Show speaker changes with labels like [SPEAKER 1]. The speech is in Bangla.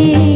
[SPEAKER 1] ভোরের